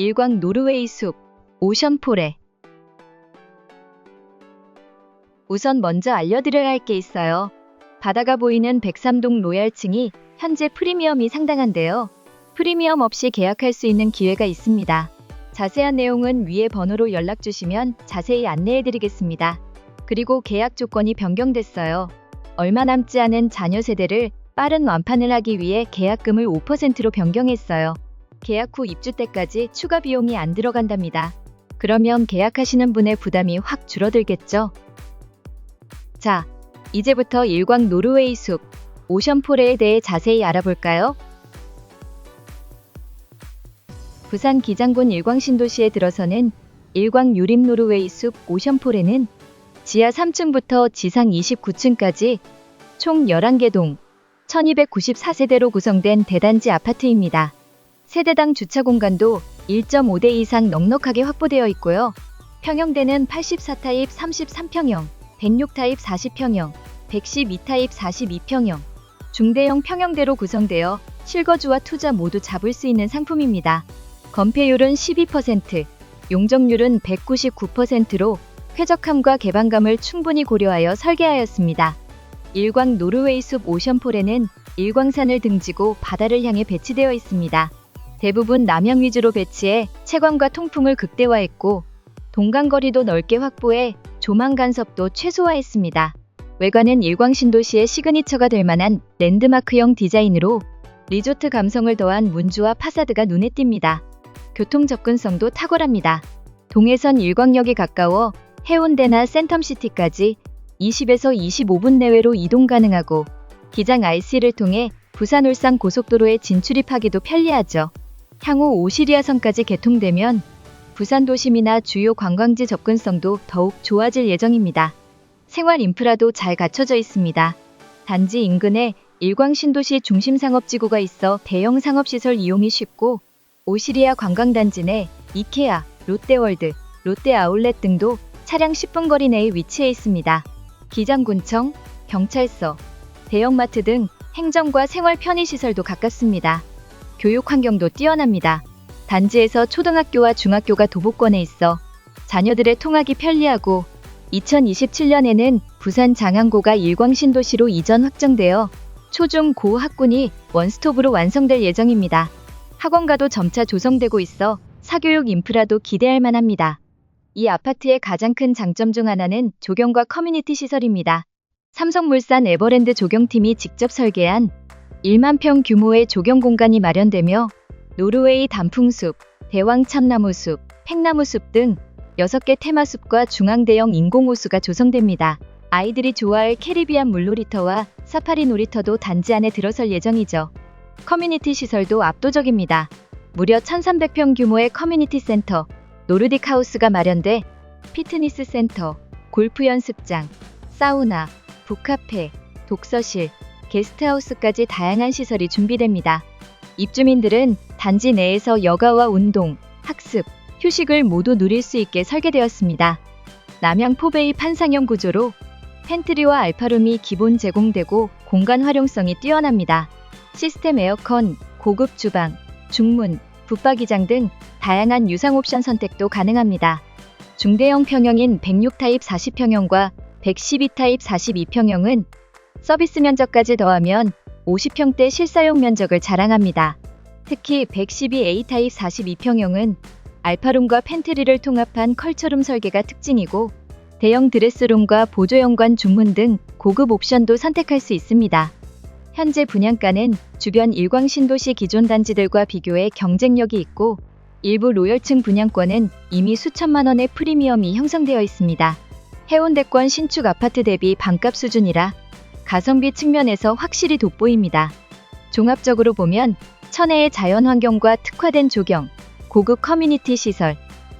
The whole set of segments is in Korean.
일광 노르웨이 숲, 오션폴에. 우선 먼저 알려드려야 할 게 있어요. 바다가 보이는 103동 로얄층이 현재 프리미엄이 상당한데요. 프리미엄 없이 계약할 수 있는 기회가 있습니다. 자세한 내용은 위에 번호로 연락 주시면 자세히 안내해 드리겠습니다. 그리고 계약 조건이 변경됐어요. 얼마 남지 않은 자녀 세대를 빠른 완판을 하기 위해 계약금을 5%로 변경했어요. 계약 후 입주 때까지 추가 비용이 안 들어간답니다. 그러면 계약하시는 분의 부담이 확 줄어들겠죠? 자, 이제부터 일광 노르웨이 숲, 오션포레에 대해 자세히 알아볼까요? 부산 기장군 일광신도시에 들어서는 일광 유림 노르웨이 숲 오션폴에는 지하 3층부터 지상 29층까지 총 11개 동 1294세대로 구성된 대단지 아파트입니다. 세대당 주차 공간도 1.5대 이상 넉넉하게 확보되어 있고요. 평형대는 84타입 33평형, 106타입 40평형, 112타입 42평형, 중대형 평형대로 구성되어 실거주와 투자 모두 잡을 수 있는 상품입니다. 건폐율은 12%, 용적률은 199%로 쾌적함과 개방감을 충분히 고려하여 설계하였습니다. 일광 노르웨이 숲 오션폴에는 일광산을 등지고 바다를 향해 배치되어 있습니다. 대부분 남향 위주로 배치해 채광과 통풍을 극대화했고 동간거리도 넓게 확보해 조망 간섭도 최소화했습니다. 외관은 일광 신도시의 시그니처가 될 만한 랜드마크형 디자인으로 리조트 감성을 더한 문주와 파사드가 눈에 띕니다. 교통 접근성도 탁월합니다. 동해선 일광역이 가까워 해운대나 센텀시티까지 20에서 25분 내외로 이동 가능하고 기장 RC를 통해 부산 울산 고속도로에 진출입하기도 편리하죠. 향후 오시리아선까지 개통되면 부산 도심이나 주요 관광지 접근성도 더욱 좋아질 예정입니다. 생활 인프라도 잘 갖춰져 있습니다. 단지 인근에 일광 신도시 중심 상업지구가 있어 대형 상업시설 이용이 쉽고 오시리아 관광단지 내 이케아, 롯데월드, 롯데아울렛 등도 차량 10분 거리 내에 위치해 있습니다. 기장군청, 경찰서, 대형마트 등 행정과 생활 편의시설도 가깝습니다. 교육 환경도 뛰어납니다. 단지에서 초등학교와 중학교가 도보권에 있어 자녀들의 통학이 편리하고 2027년에는 부산 장항고가 일광신도시로 이전 확정되어 초중 고 학군이 원스톱으로 완성될 예정입니다. 학원가도 점차 조성되고 있어 사교육 인프라도 기대할 만합니다. 이 아파트의 가장 큰 장점 중 하나는 조경과 커뮤니티 시설입니다. 삼성물산 에버랜드 조경팀이 직접 설계한 1만 평 규모의 조경 공간이 마련되며 노르웨이 단풍숲, 대왕 참나무숲, 팽나무숲 등 6개 테마숲과 중앙대형 인공호수가 조성됩니다. 아이들이 좋아할 캐리비안 물놀이터와 사파리 놀이터도 단지 안에 들어설 예정이죠. 커뮤니티 시설도 압도적입니다. 무려 1300평 규모의 커뮤니티 센터, 노르딕 하우스가 마련돼 피트니스 센터, 골프 연습장, 사우나, 북카페, 독서실, 게스트하우스까지 다양한 시설이 준비됩니다. 입주민들은 단지 내에서 여가와 운동, 학습, 휴식을 모두 누릴 수 있게 설계되었습니다. 남양 포베이 판상형 구조로 팬트리와 알파룸이 기본 제공되고 공간 활용성이 뛰어납니다. 시스템 에어컨, 고급 주방, 중문, 붙박이장 등 다양한 유상 옵션 선택도 가능합니다. 중대형 평형인 106타입 40평형과 112타입 42평형은 서비스 면적까지 더하면 50평대 실사용 면적을 자랑합니다. 특히 112A 타입 42평형은 알파룸과 팬트리를 통합한 컬처룸 설계가 특징이고 대형 드레스룸과 보조연관 중문 등 고급 옵션도 선택할 수 있습니다. 현재 분양가는 주변 일광 신도시 기존 단지들과 비교해 경쟁력이 있고 일부 로열층 분양권은 이미 수천만 원의 프리미엄이 형성되어 있습니다. 해운대권 신축 아파트 대비 반값 수준이라 가성비 측면에서 확실히 돋보입니다. 종합적으로 보면 천혜의 자연 환경과 특화된 조경, 고급 커뮤니티 시설,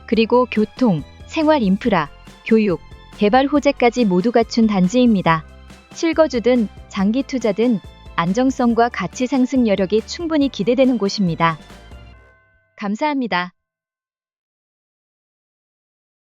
그리고 교통, 생활 인프라, 교육, 개발 호재까지 모두 갖춘 단지입니다. 실거주든 장기 투자든 안정성과 가치 상승 여력이 충분히 기대되는 곳입니다. 감사합니다.